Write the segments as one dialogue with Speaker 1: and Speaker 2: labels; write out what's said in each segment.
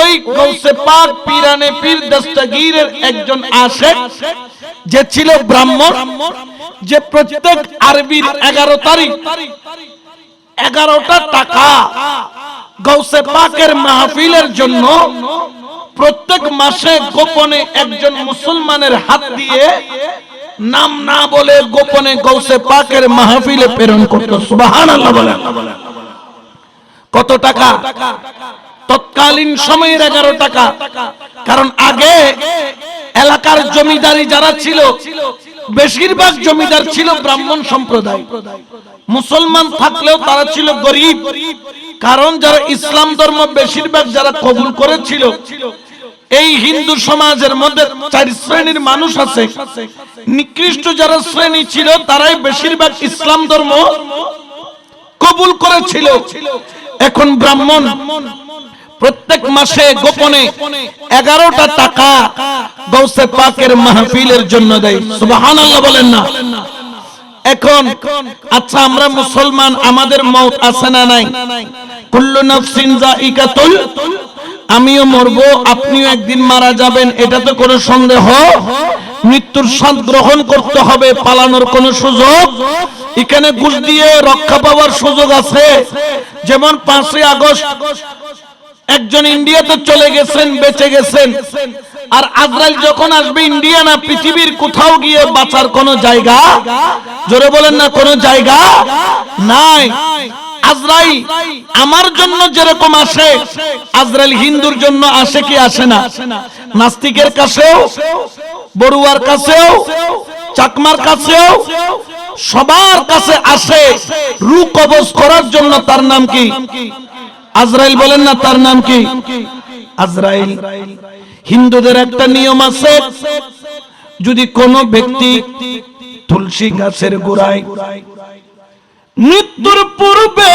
Speaker 1: ওই গৌসে পাক পিরানে পীর দস্তগীরের একজন আশেক, যে ছিল ব্রাহ্মণ, যে প্রত্যেক আরবির এগারো তারিখ, এগারোটা টাকা গৌসে পাকের মাহফিলের জন্য প্রত্যেক মাসে গোপনে একজন মুসলমানের হাত দিয়ে নাম না বলে গোপনে গৌসে পাকের মাহফিলে প্রেরণ করত। সুবহানাল্লাহ বলেন। কত টাকা? তৎকালীন সময়ের এগারো টাকা। কারণ আগে এলাকার জমিদারি যারা ছিল, বেশিরভাগ জমিদার ছিল ব্রাহ্মণ সম্প্রদায়। মুসলমান থাকলেও তারা ছিল গরিব। কারণ যারা ইসলাম ধর্ম বেশিরভাগ যারা কবুল করেছিল, এই হিন্দু সমাজের মধ্যে চার শ্রেণির মানুষ আছে। নিকৃষ্ট যারা শ্রেণি ছিল, তারাই বেশিরভাগ ইসলাম ধর্ম কবুল করেছিল। এখন ব্রাহ্মণ। প্রত্যেক মাসে গোপনে এগারোটা টাকা গৌসে পাকের মাহফিলের জন্য দেয়। সুবাহান আল্লাহ বলেন না। এখন আচ্ছা আমরা মুসলমান, আমাদের মত আছে না নাই? কুল্লু নাফসিন জাইকাতুল আমিও মরবো, আপনিও একদিন মারা যাবেন, এটা তো কোনো সন্দেহ। মৃত্যুর স্বাদ গ্রহণ করতে হবে, পালানোর কোনো সুযোগ। এখানে ঘুষ দিয়ে রক্ষা পাওয়ার সুযোগ আছে। যেমন পাঁচই আগস্ট একজন ইন্ডিয়াতে চলে গেছেন, বেঁচে গেছেন। আর আজরাইল যখন আসবে, ইন্ডিয়া না, পৃথিবীর কোথাও গিয়ে বাঁচার কোনো জায়গা? জোরে বলেন না, কোনো জায়গা নাই। আজরাইল আমার জন্য যেরকম আসে, আজরাইল হিন্দুর জন্য আসে কি আসে না? নাস্তিকের কাছেও, বড়ুয়ার কাছেও, চাকমার কাছেও, সবার কাছে আসে। রু কবজ করার জন্য তার নাম কি? আজরাইল বলেন না, তার নাম কি? আজরাইল। হিন্দুদের একটা নিয়ম আছে, যদি কোনো ব্যক্তি তুলসী গাছের গোড়ায় মৃত্যুর পূর্বে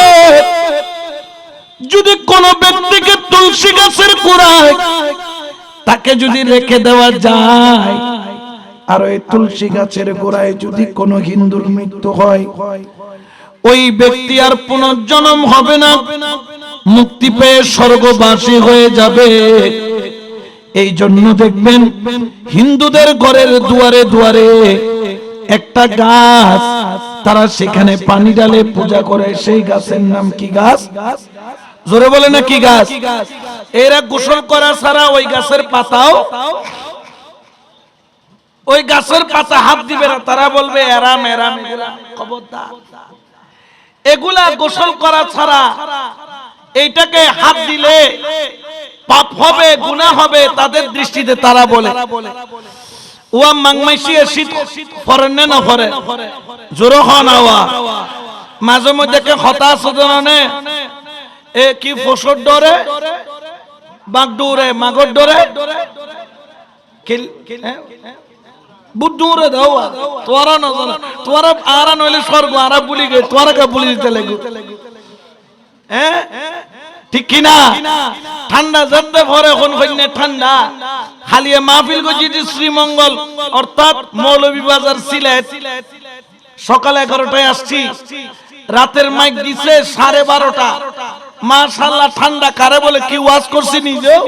Speaker 1: যদি কোন ব্যক্তিকে তুলসী গাছের গোড়ায় তাকে যদি রেখে দেওয়া যায়, আর ওই তুলসী গাছের গোড়ায় যদি কোনো হিন্দুর মৃত্যু হয়, ওই ব্যক্তি আর পুনর্জন্ম হবে না। মুক্তি পেয়ে স্বর্গবাসী হয়ে যাবে। এই জন্য দেখবেন হিন্দুদের ঘরের দুয়ারে দুয়ারে একটা গাছ, তারা সেখানে পানি ডালে পূজা করে। সেই গাছের নাম কি গাছ? জোরে বলে না কি গাছ? এরা গোসল করা ছাড়া ওই গাছের পাতাও ওই গাছের পাতা হাত দিবে না। তারা বলবে, এরাম এরাম, এগুলা খবরদার। এগুলা গোসল করা ছাড়া এইটাকে হাত দিলে পাপ হবে, গুনাহ হবে, তাদের দৃষ্টিতে তারা বলে। ওয়া মাংমাইশি শীত ফরেন না ফরে। জোর হন আওয়া মাঝে মধ্যে কে হতাশ জানে এ কি ফসর ডরে? বাঘ ডোরে, মাগর ডরে? হ্যাঁ? বুদ্ধুরে দাও তোরা না তোরা আরা নইলে স্বর্গ, আরা বুলি গে তোরা কে বুলি দিতে লাগু। ঠিক কিনা? ঠান্ডা যেতে ভরে এখন কইনে ঠান্ডা। খালিয়ে মাহফিল গজিটি শ্রীমঙ্গল, অর্থাৎ মৌলভীবাজার সিলেট। সকাল এগারোটায় আসছি। রাতের মাইক দিছে সাড়ে বারোটা। মাশাল্লাহ, ঠান্ডা কারে বলে কি ওয়াজ করছি নিজেও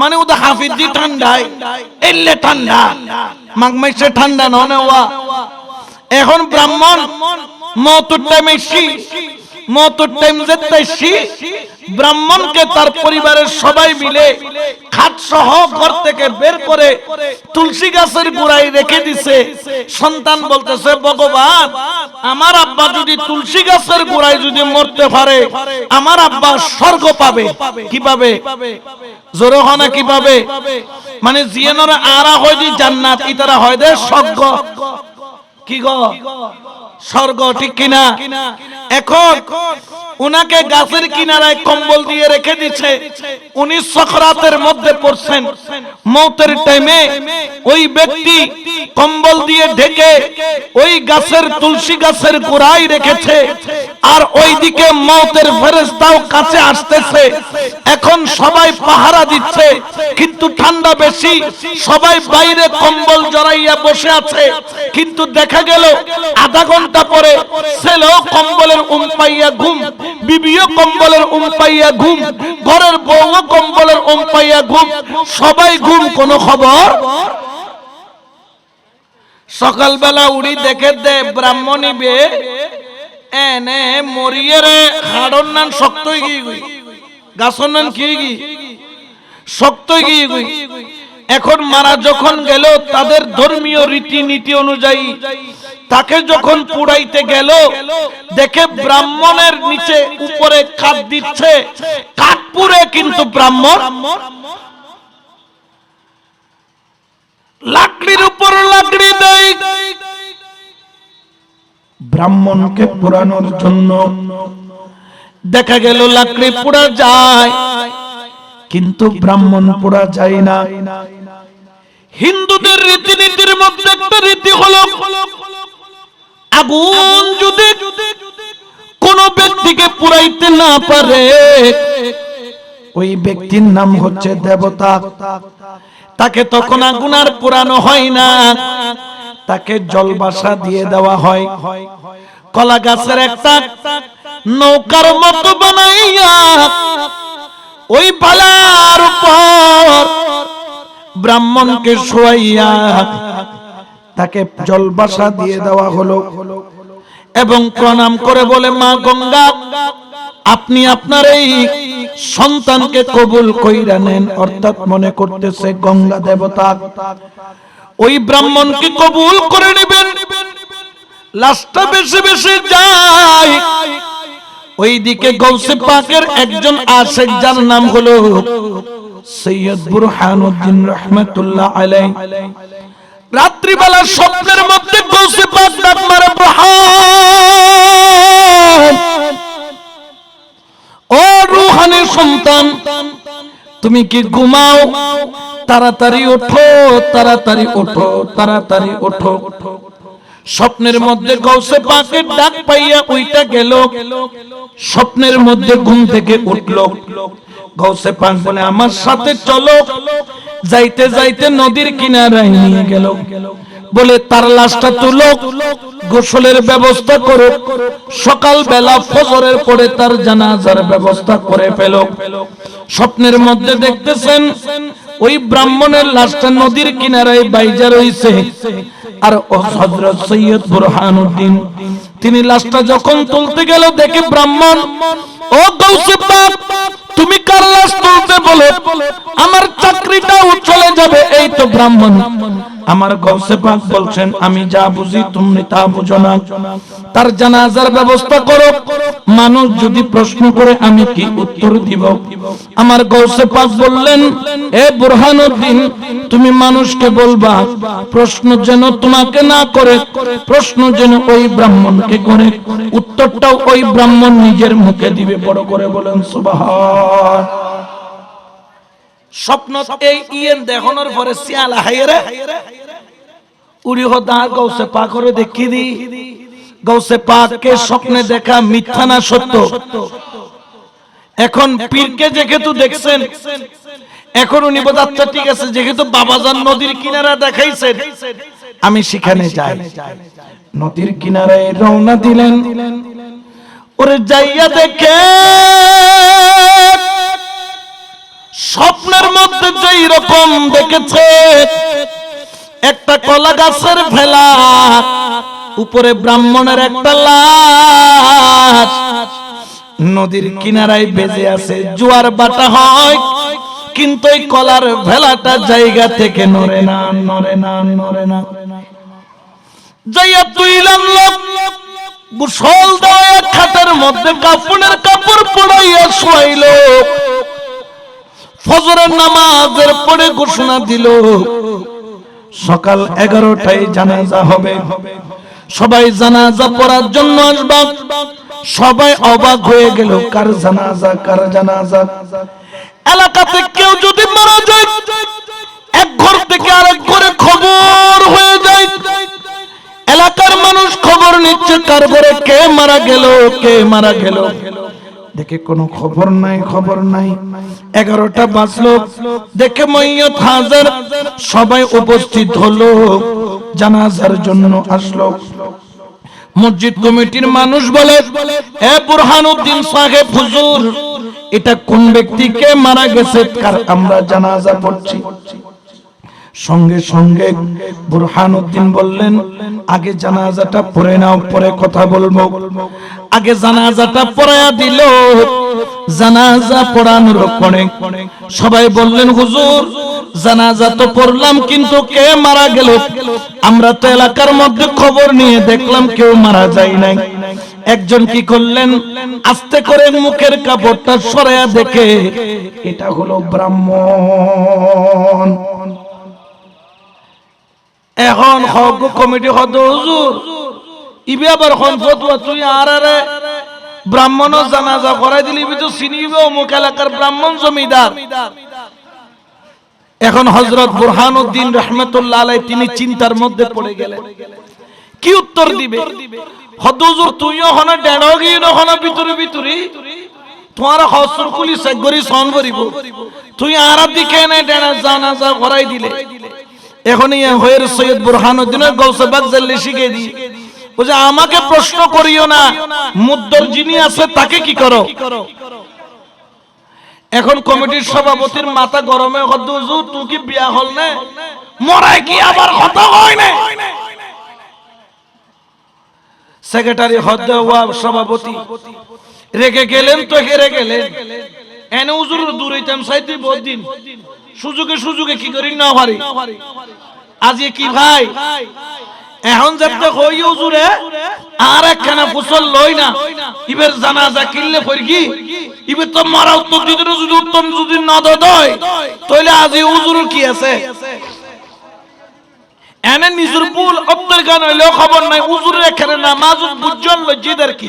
Speaker 1: মানে ওদের হাফিজ দি ঠান্ডায়। এলে ঠান্ডা। মাঘ মাসে ঠান্ডা ননে ওয়া। এখন ব্রাহ্মণ মতুর টাইম এসি মতুর টাইম ব্রাহ্মণকে তার পরিবারের সবাই মিলে খাট সহ ঘর থেকে বের করে তুলসী গাছের গোড়ায় রেখে দিছে। সন্তান বলতেছে, ভগবান, আমার আব্বা যদি তুলসী গাছের গোড়ায় যদি মরতে পারে, আমার আব্বা স্বর্গ পাবে। কি পাবে জোরে হনা কীভাবে? মানে জিয়ানোর আরা হয় যে জান্নাত, ইতারা হয় দে স্বর্গ। কি গো? স্বর্গ ঠিক কিনা? এখন উনাকে গাছের কিনারায় কম্বল দিয়ে রেখে দিচ্ছে। উনি সখরাতের মধ্যে পড়ছেন। মৌতের টাইমে ওই ব্যক্তি কম্বল দিয়ে ঢেকে ওই গাছের তুলসী গাছের গোড়ায় রেখেছে। আর ওইদিকে মৌতের ফেরেস্তাও কাছে আসতেছে। এখন সবাই পাহারা দিচ্ছে, কিন্তু ঠান্ডা বেশি। সবাই বাইরে কম্বল জড়াইয়া বসে আছে। কিন্তু দেখা গেল আধা ঘণ্টা ঘণ্টা পরে, ছেলেও কম্বলের উম পাইয়া ঘুম, বিবিও কম্বলের উম পাইয়া ঘুম, ঘরের বউও কম্বলের উম পাইয়া ঘুম, সবাই ঘুম, কোনো খবর? সকালবেলা উড়ি দেখে দে ব্রাহ্মণী বে, এনে মরিয়ে রে হাড়ন নান শক্ত গিয়ে গাছর নান কি গি শক্ত গিয়ে গুই। এখন মারা যখন গেল, তাদের ধর্মীয় রীতিনীতি অনুযায়ী তাকে যখন পুড়াইতে গেল, দেখে ব্রাহ্মণের নিচে উপরে কাঠ দিচ্ছে। কাঠ পুড়ে কিন্তু ব্রাহ্মণ লাকড়ির উপর লাকড়ি দেয়। ব্রাহ্মণকে পোড়ানোর জন্য দেখা গেল, লাকড়ি পোড়া যায়। কিন্তু ব্রাহ্মণ পোড়া যায় না। হিন্দুদের রীতিনীতির মধ্যে একটা রীতি হলো, আগুন যদি কোন ব্যক্তিকে পুরাইতে না পারে, ওই ব্যক্তির নাম হচ্ছে দেবতা। তাকে তখন আগুন আর পুরানো হয় না। তাকে জলবাসা দিয়ে দেওয়া হয়। কলা গাছের একটা নৌকার মতো বানাইয়া ওই পালার উপর ব্রাহ্মণকে শোয়াইয়া তাকে জলবাসা দিয়ে দেওয়া হলো এবং প্রণাম করে বলে, মা গঙ্গা, আপনি আপনার এই সন্তানকে কবুল কইরা নেন। অর্থাৎ মনে করতেছে গঙ্গা দেবতা ওই ব্রাহ্মণকে কবুল করে নেবেন। লাশটা বেশি বেশি যায়। ওই দিকে গৌসে পাকের একজন আশেক যার নাম হলো সৈয়দ বুরহানুদ্দিন রহমতুল্লাহ আলাই রাত্রিবেলা স্বপ্নের মধ্যে গৌসে পাক ডাক মারে ও রুহানি সন্তান তুমি কি ঘুমাও? তাড়াতাড়ি ওঠো তাড়াতাড়ি ওঠো তাড়াতাড়ি ওঠো। স্বপ্নের মধ্যে গৌসে পাকের ডাক পাইয়া ওইটা গেল। স্বপ্নের মধ্যে ঘুম থেকে উঠল। গৌসে পাক বলে, আমার সাথে চলো। যাইতে যাইতে নদীর কিনারায় নিয়ে গেল। বলে, তার লাশটা তুলো। গোসলের ব্যবস্থা করো। সকাল বেলা ফজরের পরে তার জানাজার ব্যবস্থা করে ফেল। স্বপ্নের মধ্যে দেখতেছেন ওই ব্রাহ্মণের লাশটা নদীর কিনারায় বাইজা রইছে। আর ও হযরত সৈয়দ বুরহানুদ্দিন, তিনি লাশটা যখন তুলতে গেল, দেখে ব্রাহ্মণ, ও গৌসে পাক, তুমি কার লাশ তুলতে বলে? আমার চাকরিটাও চলে যাবে। এই তো ব্রাহ্মণ। আমার গৌসে পাক বলছেন, আমি যা বুঝি তুমি তা বুঝো না। তার জানাজার ব্যবস্থা করো। মানুষ যদি প্রশ্ন করে, আমি কি উত্তর দিব? আমার গৌসে পাক বললেন, এ বুরহানুদ্দিন, তুমি মানুষকে বলবা, প্রশ্ন যেন তোমাকে না করে, প্রশ্ন যেন ওই ব্রাহ্মণকে করে। উত্তরটাও ওই ব্রাহ্মণ নিজের মুখে দিবে। বড় করে বলেন, সুবহান স্বপ্ন এই ইয়েন দেখানোর পরে শিয়ালা হাইরে। উড়ি হো দা গৌসে পা করে দেখি দি। গৌসে পাককে স্বপ্নে দেখা মিথ্যা না সত্য। এখন পীরকে যেহেতু দেখছেন এখন উনি বোধ আচ্ছা ঠিক আছে যেহেতু বাবাজান নদীর কিনারা দেখাইছেন আমি সেখানে যাই। নদীর কিনারায় রওনা দিলেন। ওরে যাইয়া দেখে। স্বপ্নের মধ্যে যেই রকম দেখেছে, একটা কলা গাছের ভেলা, উপরে ব্রাহ্মণের একটা লাশ। নদীর কিনারায় বেজে আছে জোয়ার বাটা হয়, কিন্তু এই কলার ভেলাটা জায়গা থেকে নড়ে না নড়ে না নড়ে না। যাইয়া তুইলাম গোসল দেওয়া খাটের মধ্যে কাপড়ের কাপড় পড়াইয়া শোয়াইল। ফজরের নামাজের পরে ঘোষণা দিল, সকাল এগারোটায় জানাজা হবে। সবাই জানাজা পড়ার জন্য আসবা। সবাই অবাক হয়ে গেল, কার জানাজা কার জানাজা? এলাকাতে কেউ যদি মারা যায়, এক ঘর থেকে আরেক ঘরে খবর হয়ে যায়। এলাকার মানুষ খবর নিচ্ছে, কার ঘরে কে মারা গেল, কে মারা গেল। দেখে কোনো খবর নাই খবর নাই। এগারোটা বাজলো। দেখে মৈয়ত হাজার সবাই উপস্থিত হলো, জানাজার জন্য আসলো। মসজিদ কমিটির মানুষ বলে, এ বুরহানুদ্দিন সাহেব হুজুর, এটা কোন ব্যক্তিকে মারা গেছে? কার আমরা জানাজা পড়ছি? সঙ্গে সঙ্গে বুরহানুদ্দিন বললেন, আগে জানাজাটা পড়ে নাও, পরে কথা বলব। আগে জানাজাটা পড়ায়া দিল। জানাজা পড়ানোর পরে সবাই বললেন, হুজুর, জানাজা তো পড়লাম, কিন্তু কে মারা গেল? আমরা তো এলাকার মধ্যে খবর নিয়ে দেখলাম, কেউ মারা যায় নাই। একজন কি করলেন? আস্তে করে মুখের কাপড়টা সরাইয়া দেখে, এটা হলো ব্রাহ্মণ। এখন হক কমিটি হদ হুজুর ইবে আবার খন ফতুয়া, তুই আর আরে ব্রাহ্মণ জানাজা করাই দিলি তো চিনিবে অমুক এলাকার ব্রাহ্মণ জমিদার এখন হজরত বুরহানুদ্দিন রহমতুল্লাহ আলাই তিনি চিন্তার মধ্যে পড়ে গেলেন। কি উত্তর দিবে? হদ হুজুর তুইও হন ডেড় গিয়ে হন ভিতরে ভিতরে। তোমার হসর কুলি সেগরি সন করিব। তুই আর দিকে এনে ডেড়া জানাজা করাই দিলে। এখনই হয়ের সৈয়দ বুরহানুদ্দিনের গৌসবাগ জাল্লি শিখে দি। বলছে, আমাকে প্রশ্ন করিও না। মুদ্দর যিনি আছে, তাকে কি করো? এখন কমিটির সভাপতির মাথা গরমে হুজুর, তুই কি বিয়া হল না? মরাই কি আবার না? সেক্রেটারি হদ্দ সভাপতি, রেগে গেলেন তো, হেরে গেলেন। এনে হুজুর দূর হইতাম সাইতে বহুত দিন। সুযোগে সুযোগে কি করি না পারি। আজকে কি ভাই? এখন যাতে হই হুজুরে আর একখানা ফুসল লই না। ইবের জানাজা কিনলে ফরকি ইবে তো মারা উত্তর না, যদি উত্তম যদি না দয় তাহলে আজি হুজুর কি আছে? এনে নিজের ভুল অব্দের গান হইলেও খবর নাই, হুজুরের এখানে নামাজ বুঝজন লজ্জিদের কি?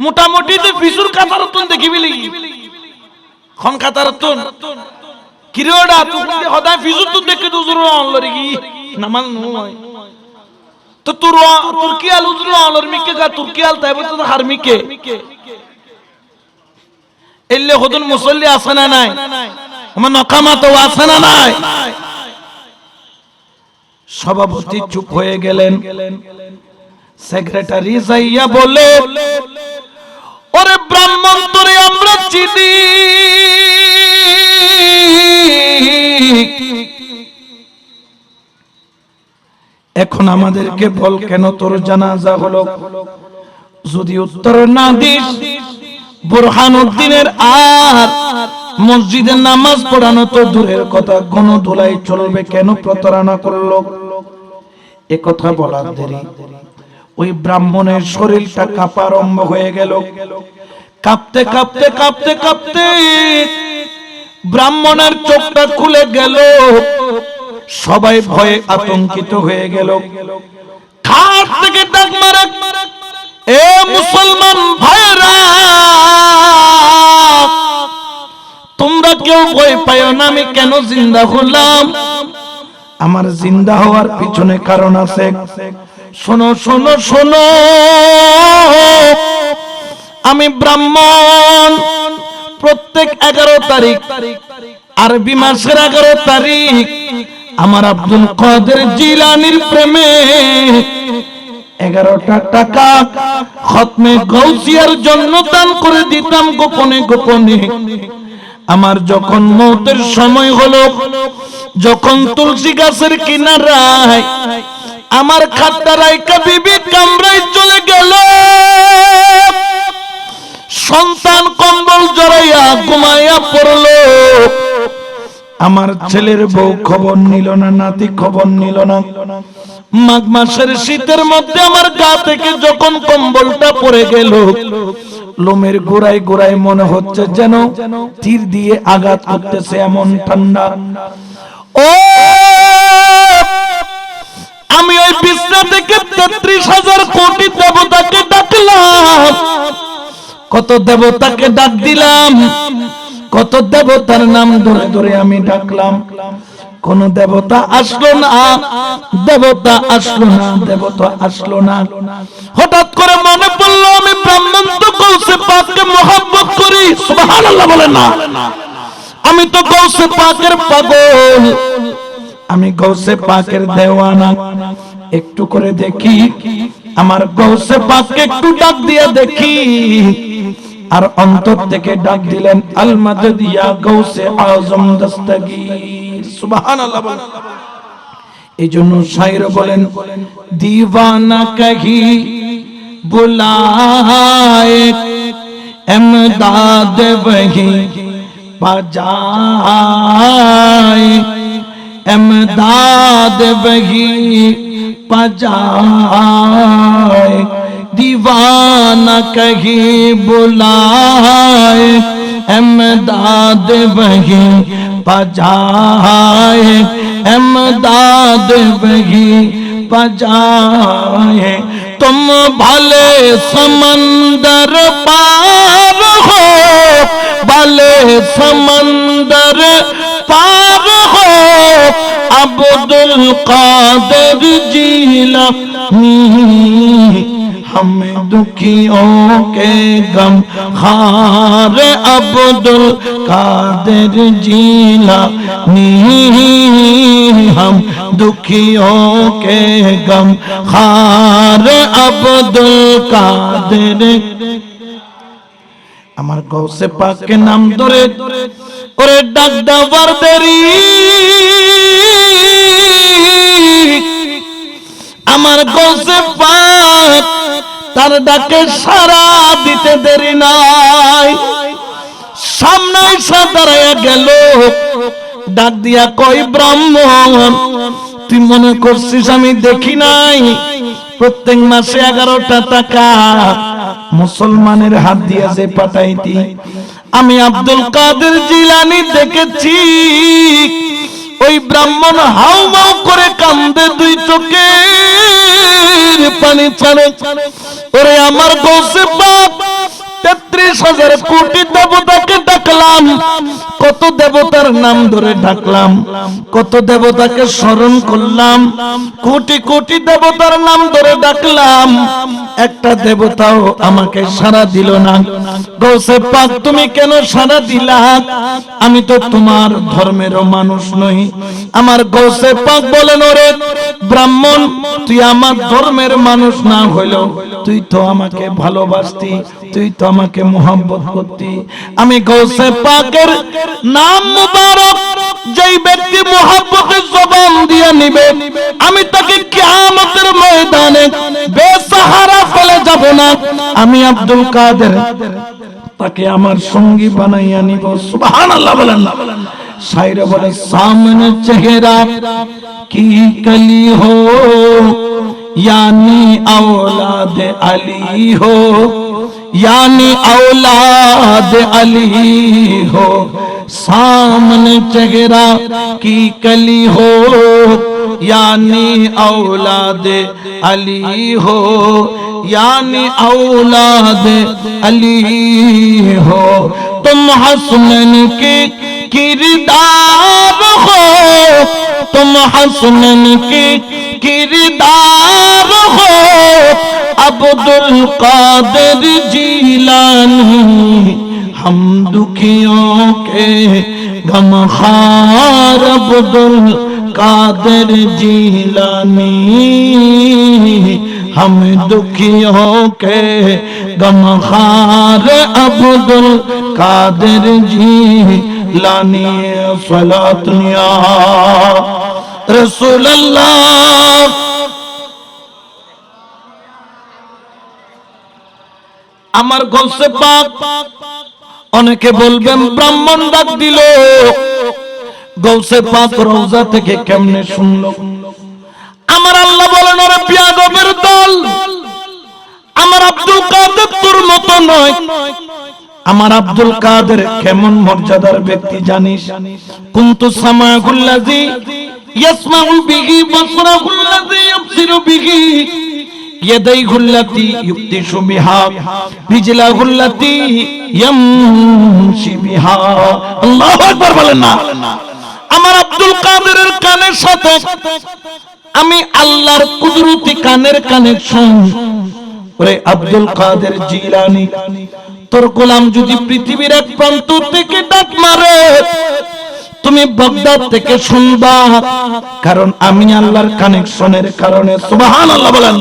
Speaker 1: মোটামুটি তো ফিসুর কাতার তুন দেখিবি লাগি খন কাতার তুন কিরোডা তুই হদায় ফিসুর তুন দেখে তো হুজুর অনলরি কি? নয়। তো তোর তুর্কি আল গা তুর্কি আল তাইব তো এলে মুসল্লি নাই? আমার নকামা তো নাই? সভাপতি চুপ হয়ে গেলেন। সেক্রেটারি যাইয়া বলে, ওরে ব্রাহ্মণ, তোরে এখন আমাদেরকে বল কেন তোর জানাজা হলো? যদি উত্তর না দিস, বুরহানুদ্দিনের আর মসজিদে নামাজ পড়ানো তো দূরের কথা কোন ধুলাই চলবে কেন প্রতারণা করল? এ কথা বলার দেরি। ওই ব্রাহ্মণের শরীরটা কাঁপা আরম্ভ হয়ে গেল। কাঁপতে কাঁপতে কাঁপতে কাঁপতে ব্রাহ্মণের চোখটা খুলে গেল। সবাই ভয়ে আতঙ্কিত হয়ে গেল। থেকে ডাক এ মুসলমান ভাইরা তোমরা কেউ ভয় পায় না, আমি কেন জিন্দা হলাম? আমার জিন্দা হওয়ার পিছনে কারণ আছে। শোনো শোনো শোনো, আমি ব্রাহ্মণ, প্রত্যেক এগারো তারিখ, আরবি মাসের এগারো তারিখ আমার আব্দুল কাদের জিলানির প্রেমে এগারোটা টাকা খতমে গৌসিয়ার জন্য দান করে দিতাম গোপনে গোপনে। আমার যখন মৌতের সময় হলো, যখন তুলসী গাছের কিনারায় আমার খাটটা রাইকা বিবি কামরায় চলে গেল, সন্তান কম্বল জড়াইয়া ঘুমাইয়া পড়ল। আমার ছেলের বউ খবর নিল না নাতি খবর নিল না। মাঘ মাসের শীতের মধ্যে আমার গা থেকে যখন কম্বলটা পড়ে গেল লোমের গোড়ায় গোড়ায় মনে হচ্ছে যেন তীর দিয়ে আঘাত করতেছে এমন ঠান্ডা। ও! আমি ওই বিছনা থেকে তেত্রিশ হাজার কোটি দেবতাকে ডাকলাম। কত দেবতাকে ডাক দিলাম। কত দেবতার নাম ধরে ধরে আমি ডাকলাম। কোন দেবতা আসলো না, দেবতা আসলো না, দেবতা আসলো না। হঠাৎ করে মনে পড়ল, আমি ব্রাহ্মণ তো কৌশে পাককে মহাব্বত করি। সুবহানাল্লাহ বলেন না। আমি তো গৌসে পাকের পাগল। আমি গৌসে পাকের দেওয়ানা। একটু করে দেখি, আমার গৌসে পাককে একটু ডাক দিয়ে দেখি। আর অন্তর থেকে ডাক দিলেন আল মাদিয়া গৌসে আজম দস্তগি দস্তগীর। সুবহানাল্লাহ এই জন্য শায়র বলেন, দিওয়ানা কহি বুলায়ে, এমদাদ বহি পাজায়, এমদাদ বহি পাজায়। दीवाना कहीं बुलाए एमदाद वही पजाए एमदाद वही पजाए। तुम भले समंदर पार हो, भले समंदर पार हो, अब्दुल कादिर ہم دکھیوں کے غم خار عبدال قادر جیلا نہیں ہم دکھیوں کے غم خار عبدال قادر আমার গৌসে পাকে নাম ধরে ওরে ডাক দাবার দেরি আমার গৌসে পাক তার ডাকে সারা দিতে দেরি নাই। সামনে এসে গেল। ডাক দিয়া কই ব্রাহ্মণ, তুই মনে করছিস আমি দেখি নাই? প্রত্যেক মাসে এগারোটা টাকা মুসলমানের হাত দিয়ে যে পাঠাইতি। আমি আব্দুল কাদের জিলানি দেখেছি। ওই ব্রাহ্মণ হাউ মাউ করে কান্দে দুই চোখে পানি ছাড়ে ছাড়ে। ওরে আমার গৌসে বাপ, তেত্রিশ হাজার কোটি দেবতাকে ডাকলাম। কত দেবতার নাম ধরে ডাকলাম, কত দেবতাকে স্মরণ করলাম, কোটি কোটি দেবতার নাম ধরে ডাকলাম। একটা দেবতাও আমাকে সারা দিল না। গৌসে পাক, তুমি কেন সারা দিলা? আমি তো তোমার ধর্মেরও মানুষ নই। আমার গৌসে পাক, বলেন ওরে ব্রাহ্মণ, তুই আমার ধর্মের মানুষ না হইলেও তুই তো আমাকে ভালোবাসতি, তুই তো আমাকে মোহাম্মত করতি। আমি গৌসে পাকের নাম মুবারক যেই ব্যক্তি মোহাম্মতের জবান দিয়ে নিবে, আমি তাকে কিয়ামতের ময়দানে বেসাহারা ফেলে যাব না। আমি আব্দুল কাদের, তাকে আমার সঙ্গী বানাইয়া নিব। সুবহানাল্লাহ বলেন না। शायर बोले सामने चेहरा, की कली हो? यानी औलाद अली हो? यानी औलाद अली हो? सामने चेहरा, की कली हो? यानी औलाद अली हो? यानी औलाद अली हो? तुम हसनन के किरदार हो तुम हसनन के किरदार हो अब्दुल कादिर जीलानी हम दुखियों के गम खार अब्दुल कादिर जीलानी हम दुखियों के गम खार अब्दुल कादिर لانی صلات یا رسول اللہ আমার গলসে পাক। অনেকে বলবেন ব্রাহ্মণ ডাক দিল। গলসে পাক থেকে কেমনে শুনলো? আমার আল্লাহ বলেন, ওরা দল, আমার আব্দুল কাদের মতো নয়। আমার আব্দুল কাদের কেমন মর্যাদার ব্যক্তি জানিস? কুন্তু সামাগুল্লাজি ইয়াসমাউ বিহি ইয়াবসিরু ইয়াদাই গুল্লাতি বিজলা গুল্লাতি ইয়ামশি বিহা। আল্লাহু আকবার বলেন না। আমার আব্দুল কাদেরের কানের সাথে আমি আল্লাহর কুদরতি কানের কানেকশন। ওরে আব্দুল কাদের জিলানী। তোর গোলাম যদি পৃথিবীর এক প্রান্ত থেকে ডাক মারে, তুমি বগদাদ থেকে শুনবা। কারণ আমি আল্লাহর কানেকশনের কারণে, সুবহানাল্লাহ বলেন।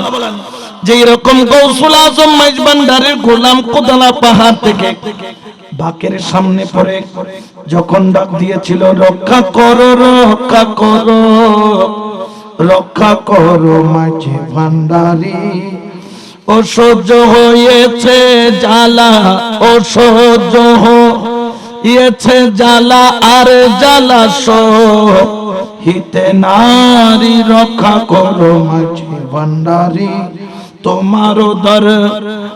Speaker 1: যে এরকম গৌসুল আজম মাইজবান্ডারের গোলাম কোদালা পাহাড় থেকে বাকের সামনে পড়ে, যখন ডাক দিয়েছিল, রক্ষা করো রক্ষা করো রক্ষা করো মাঝে ভান্ডারি। অসহ্য হয়েছে জ্বালা, অসহ্য হয়েছে জ্বালা, আর জ্বালা হিতে নারী রক্ষা করো মাঝে ভান্ডারি তোমারও দর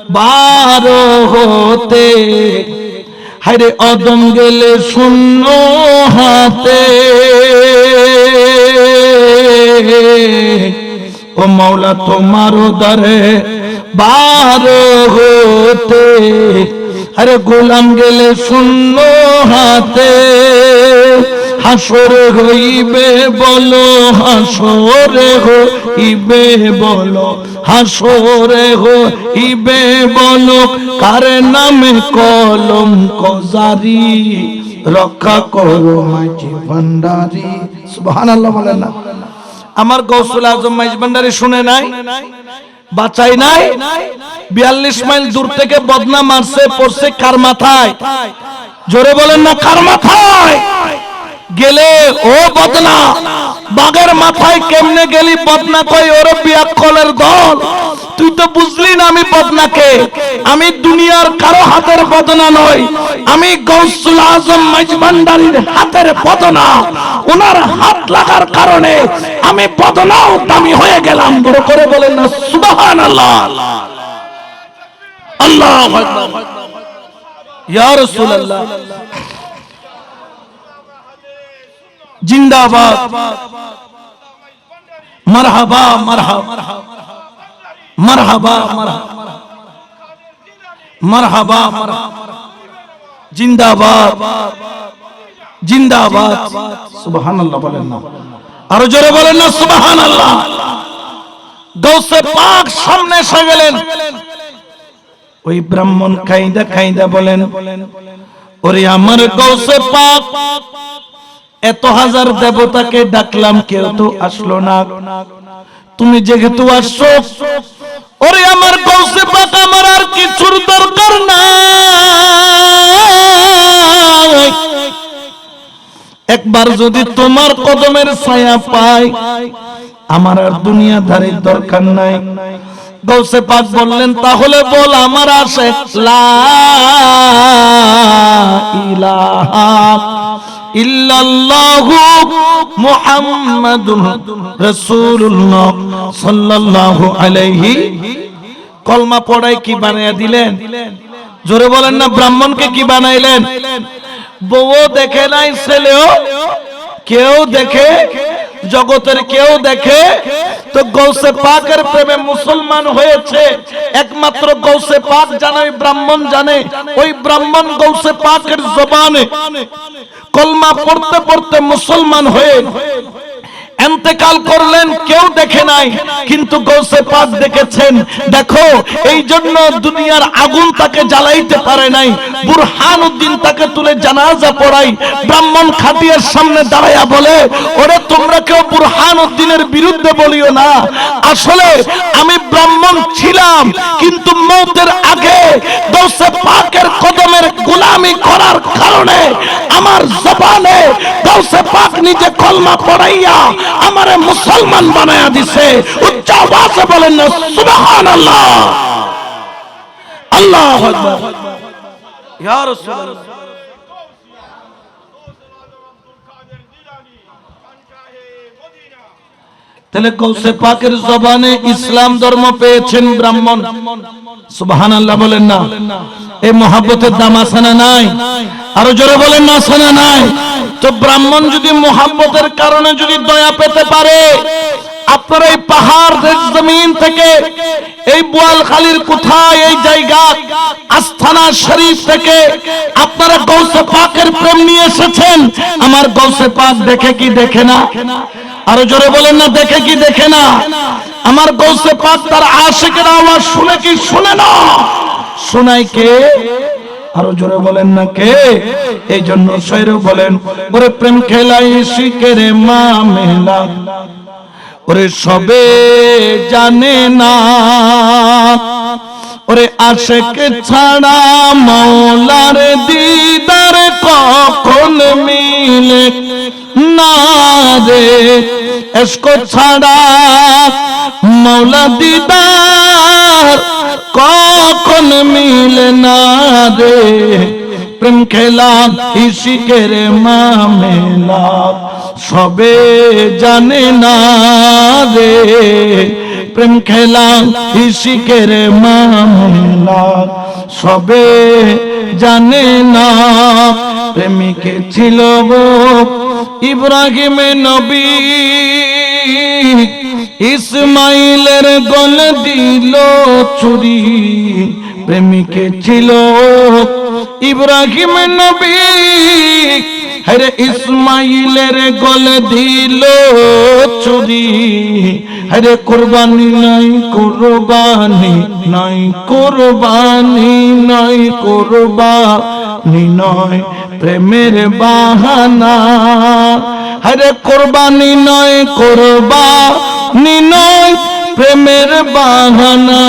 Speaker 1: বারো হতে। হায়রে অদম গেলে শূন্য হাতে। ও মৌলা তোমার দরে বারো হতে আরে গোলাম গেলে শূন্য হাতে। হাসরে হইবে বলো, হাসরে হইবে বলো, হাসরে হইবে বলো। কার নামে কলম কজারি? রক্ষা করো মাঝি ভান্ডারি। সুবহানাল্লাহ বলেন না। আমার গৌসুল আজম মাইজ ভান্ডারি শুনে নাই? বাঁচাই নাই। বিয়াল্লিশ মাইল দূর থেকে বদনা মারছে, পড়ছে কার মাথায়? জোরে বলেন না, কার মাথায়? গেলে ও বদনা বাগের মাথায় কেমনে গেলি বদনা কই ওর বিয়াকলের দল? আমি বদনাকে আমি দুনিয়ার কারও হাতের বদনা নই, আমি গৌসুল আজম মাইজবান্ডারির হাতের বদনা ওনার হাত লাগার কারণে আমি বদনাও দামি হয়ে গেলাম। বড় করে বলেন না সুবহান আল্লাহ আল্লাহ ইয়া রাসূলুল্লাহ। জিন্দাবাদ। মারহাবা মারহাবা। মারহাবা মারহাবা জিন্দাবাদ জিন্দাবাদ। সুবহানাল্লাহ বলেন না। আরও জোরে বলেন না গৌসে পাক সামনে এসে গেলেন। ওই ব্রাহ্মণ খাইদা খাইদা বলেন, ওরে আমার গৌসে পাক, এত হাজার দেবতাকে ডাকলাম, কেউ তো আসলো না। তুমি যেহেতু আসছো ওরে আমার গৌসে পাক আমার আর কিছুর দরকার নাই। একবার যদি তোমার কদমের ছায়া পাই, আমার আর দুনিয়াধারীর দরকার নাই। গৌসে পাক বললেন, তাহলে বল আমার আসে লা ইলাহা ইল্লাল্লাহু মুহাম্মাদুর রাসূলুল্লাহ সাল্লাল্লাহু আলাইহি। কলমা পড়াই কি বানায়া দিলেন? জোরে বলেন না, ব্রাহ্মণকে কি বানাইলেন? বউ দেখে নাই, ছেলেও কেউ দেখে, জগতের কেউ দেখে। তো গৌসে পাকের প্রেমে মুসলমান হয়েছে, একমাত্র গৌসে পাক জানে ব্রাহ্মণ জানে। ওই ব্রাহ্মণ গৌসে পাকের জবানে কলমা পড়তে পড়তে মুসলমান হয়ে এন্তেকাল করলেন, কেউ দেখে নাই, কিন্তু গৌসে পাক দেখেছেন। দেখো, এই জন্য দুনিয়ার আগুন তাকে জ্বালাইতে পারে নাই বুরহান উদ্দিন তাকে তুলে জানাজা পড়াই, ব্রাহ্মণ খাটিয়ার সামনে দাঁড়াইয়া বলে, ওরে, তোমরা কেউ বুরহান উদ্দিনের বিরুদ্ধে বলিও না। আসলে আমি ব্রাহ্মণ ছিলাম, কিন্তু মৌতের আগে গৌসে পাকের কদমের গোলামি করার কারণে আমার জবানে গৌসে পাক নিজে কলমা পড়াইয়া আমারে মুসলমান বানায়া দিছে। উচ্চ আওয়াজে বলেন না, সুবহানাল্লাহ। আল্লাহু আকবার। ইয়া রাসূলুল্লাহ। তাহলে কৌসে পাকের জবানে ইসলাম ধর্ম পেয়েছেন ব্রাহ্মণ। সুবহানাল্লাহ বলেন না। এই মহাব্বতের দাম আছে না নাই। আরও জোরে বলেন না আছে না নাই। তো ব্রাহ্মণ যদি মহাব্বতের কারণে যদি দয়া পেতে পারে, আপনার এই পাহাড় জমিন থেকে, এই বোয়ালখালীর কোথায় এই জায়গা আস্থানা শরীফ থেকে আপনারা গৌসে পাকের প্রেম নিয়ে এসেছেন। আমার গৌসে পাক দেখে কি দেখে না? আরও জোরে বলেন না, দেখে কি দেখে না? আমার গৌসে পাক তার আশেকের আওয়াজ শুনে কি শুনে না? শোনাই কে? আরও জোরে বলেন না কে? এই জন্য শৈর বলেন, ওরে প্রেম খেলাই শিখের মা মেলা ওরে সবে জানে না। ওরে আশেক ছাড়া মৌলার দিদার কখন মিলে না রে? এসকো ছাড়া মৌলা দিদার কখন মিলে না রে প্রেম খেলা ইশিকের মামেলা সবে জানে না রে প্রেম খেলা ইশিকের মামেলা সবে জানে না প্রেমিকে ছিল ইব্রাহিম নবী ইসমাইলের গল দিল চুরি। প্রেমিকে ছিল ইব্রাহিম নবী। হরে ইসমাইলের গল দিল চুরি। হরে কোরবানি নাই কোরবানি নাই কোরবানি নাই, কোরবানি নয়, প্রেমের বাহানা। হরে কোরবানি নয় কোরবানি নয়, প্রেমের বাহানা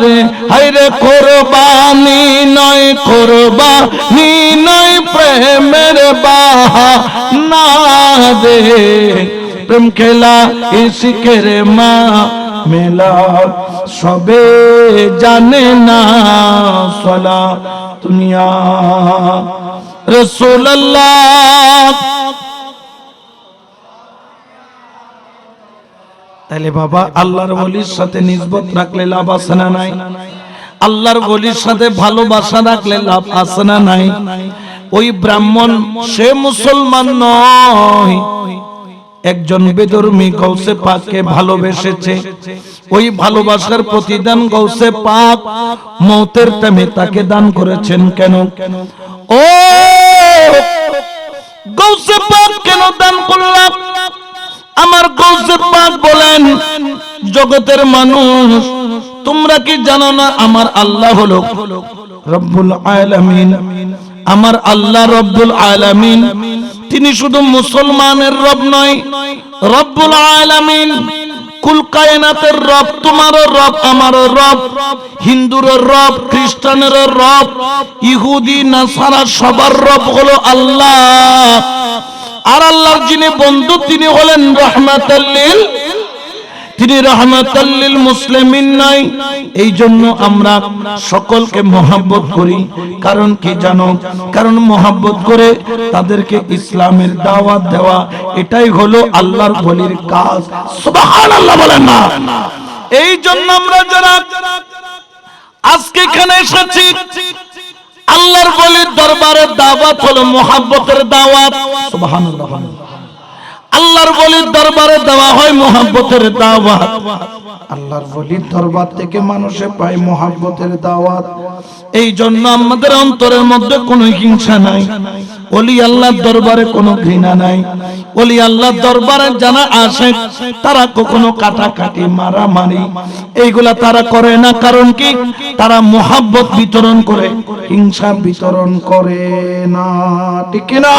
Speaker 1: রে। হাইরে কোরবানি নয় কোরবানি নয়, প্রেমের বাহানা রে। প্রেম খেলা ইশিকের মা, মেলা সবে জানে না সলা দুনিয়া। রসুল্লাহ তাহলে বাবা আল্লাহর বলির সাথে নিজবত রাখলে লাভ আছে না নাই? আল্লাহর বলির সাথে ভালোবাসা রাখলে লাভ আছে না নাই? ওই ব্রাহ্মণ সে মুসলমান নয়। একজন বেদর্মী গৌসে পাককে ভালোবেসেছে। ওই ভালোবাসার প্রতিদান গৌসে পাক মৌতের টাইমে তাকে দান করেছেন কেন? ও! গৌসে পাক কেন দান করলাম? আমার গৌসে পাক বলেন, জগতের মানুষ, তোমরা কি জানো না আমার আল্লাহ হলো রব্বুল আলামিন? আমার আল্লাহ রব্বুল আলামিন, তিনি শুধু মুসলমানের রব নয়, রব্বুল আলামিন, কুল কায়নাতের রব, তোমারও রব, আমারও রব হিন্দুর রব খ্রিস্টানের রব, ইহুদি, নাসারা, সবার রব হলো আল্লাহ। আর আল্লাহর যিনি বন্ধু, তিনি হলেন রহমাতাল্লিল তিনি রহমাতাল্লিল মুসলিমিন নাই। এই জন্য আমরা সকলকে মহাব্বত করি। কারণ কি জানো? কারণ মহাব্বত করে তাদেরকে ইসলামের দাওয়াত দেওয়া, এটাই হলো আল্লাহর বলির কাজ। সুবহানাল্লাহ বলেন না। এই জন্য আমরা যারা আজকে এখানে এসেছি আল্লাহর বলির দরবারের দাওয়াত হলো মহাব্বতের দাওয়াত। সুবহানাল্লাহ। আল্লাহর বলির দরবারে দেওয়া হয় মহাব্বতের দাওয়াত। আল্লাহর বলির দরবার থেকে মানুষে পায় মহাব্বতের দাওয়াত। এই জন্য আমাদের অন্তরের মধ্যে কোনো হিংসা নাই। অলি আল্লাহ দরবারে কোনো ঘৃণা নাই। অলি আল্লাহর দরবারে যারা আসে, তারা কখনো কাটাকাটি, মারামারি, এইগুলা তারা করে না। কারণ কি? তারা মোহাব্বত বিতরণ করে, হিংসা বিতরণ করে না। ঠিক না